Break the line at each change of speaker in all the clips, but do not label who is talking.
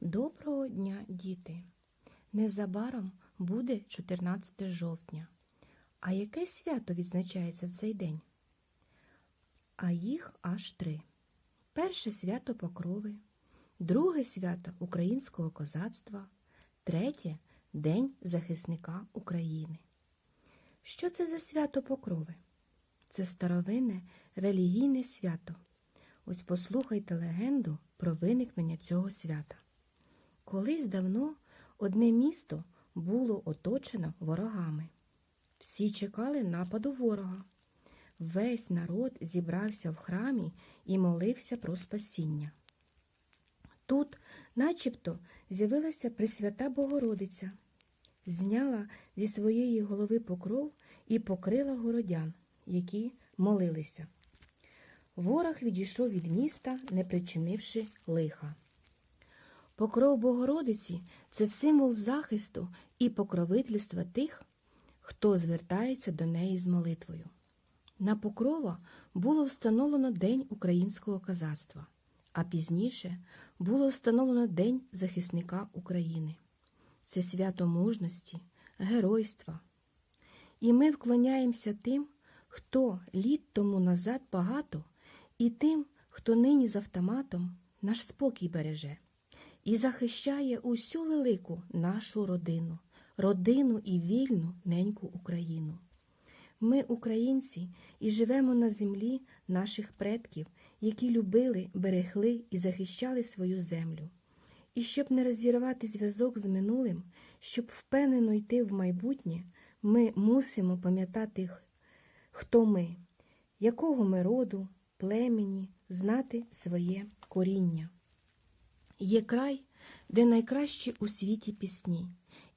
Доброго дня, діти! Незабаром буде 14 жовтня. А яке свято відзначається в цей день? А їх аж три. Перше свято Покрови, друге свято українського козацтва, третє День захисника України. Що це за свято Покрови? Це старовинне релігійне свято. Ось послухайте легенду про виникнення цього свята. Колись давно одне місто було оточено ворогами. Всі чекали нападу ворога. Весь народ зібрався в храмі і молився про спасіння. Тут, начебто, з'явилася Пресвята Богородиця, зняла зі своєї голови покров і покрила городян, які молилися. Ворог відійшов від міста, не причинивши лиха. Покров Богородиці це символ захисту і покровительства тих, хто звертається до неї з молитвою. На Покрова було встановлено День українського козацтва, а пізніше було встановлено День захисника України. Це свято мужності, геройства. І ми вклоняємося тим, хто літ тому назад багато, і тим, хто нині з автоматом наш спокій береже і захищає усю велику нашу родину, родину і вільну неньку Україну. Ми, українці, і живемо на землі наших предків, які любили, берегли і захищали свою землю. І щоб не розірвати зв'язок з минулим, щоб впевнено йти в майбутнє, ми мусимо пам'ятати, хто ми, якого ми роду, племені, знати своє коріння. Є край, де найкращі у світі пісні,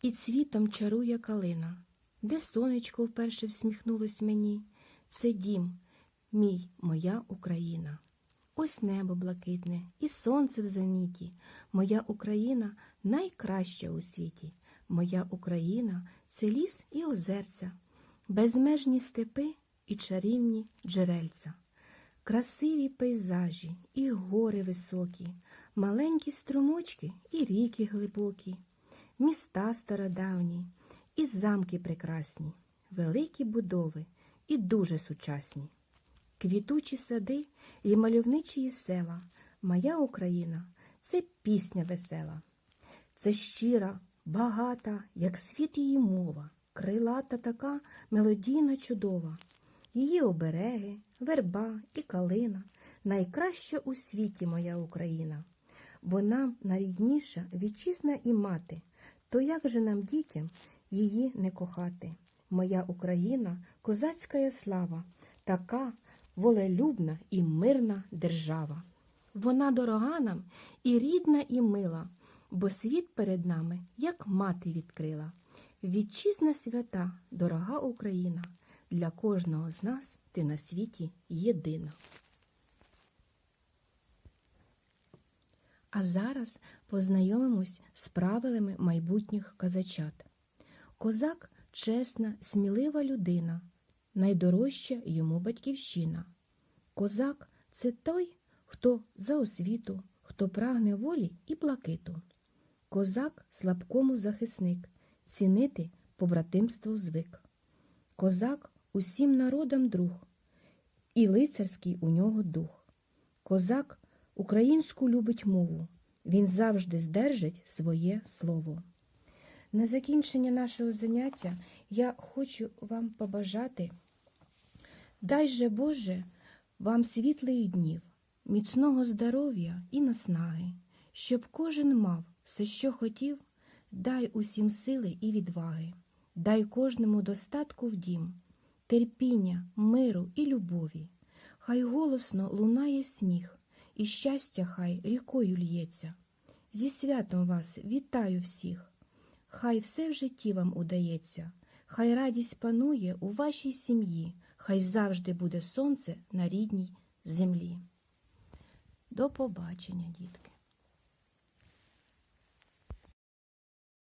і цвітом чарує калина, де сонечко вперше всміхнулось мені. Це дім, мій, моя Україна. Ось небо блакитне, і сонце в зеніті. Моя Україна найкраща у світі. Моя Україна це ліс і озерця, безмежні степи і чарівні джерельця, красиві пейзажі і гори високі, маленькі струмочки і ріки глибокі, міста стародавні і замки прекрасні, великі будови і дуже сучасні, квітучі сади і мальовничі села. Моя Україна це пісня весела, це щира, багата, як світ її мова, крилата така мелодійна чудова. Її обереги, верба і калина найкраща у світі моя Україна, бо нам найрідніша вітчизна і мати, то як же нам, дітям, її не кохати? Моя Україна, козацька слава, така волелюбна і мирна держава. Вона дорога нам і рідна, і мила, бо світ перед нами, як мати відкрила. Вітчизна свята, дорога Україна, для кожного з нас ти на світі єдина. А зараз познайомимось з правилами майбутніх козачат. Козак чесна, смілива людина, найдорожча йому батьківщина. Козак це той, хто за освіту, хто прагне волі і блакиту. Козак слабкому захисник, цінити побратимство звик. Козак усім народам друг, і лицарський у нього дух. Козак українську любить мову, він завжди здержить своє слово. На закінчення нашого заняття я хочу вам побажати, дай же Боже вам світлих днів, міцного здоров'я і наснаги, щоб кожен мав все, що хотів, дай усім сили і відваги, дай кожному достатку в дім, терпіння, миру і любові. Хай голосно лунає сміх, і щастя хай рікою лється. Зі святом вас вітаю всіх. Хай все в житті вам удається, хай радість панує у вашій сім'ї, хай завжди буде сонце на рідній землі. До побачення, дітки!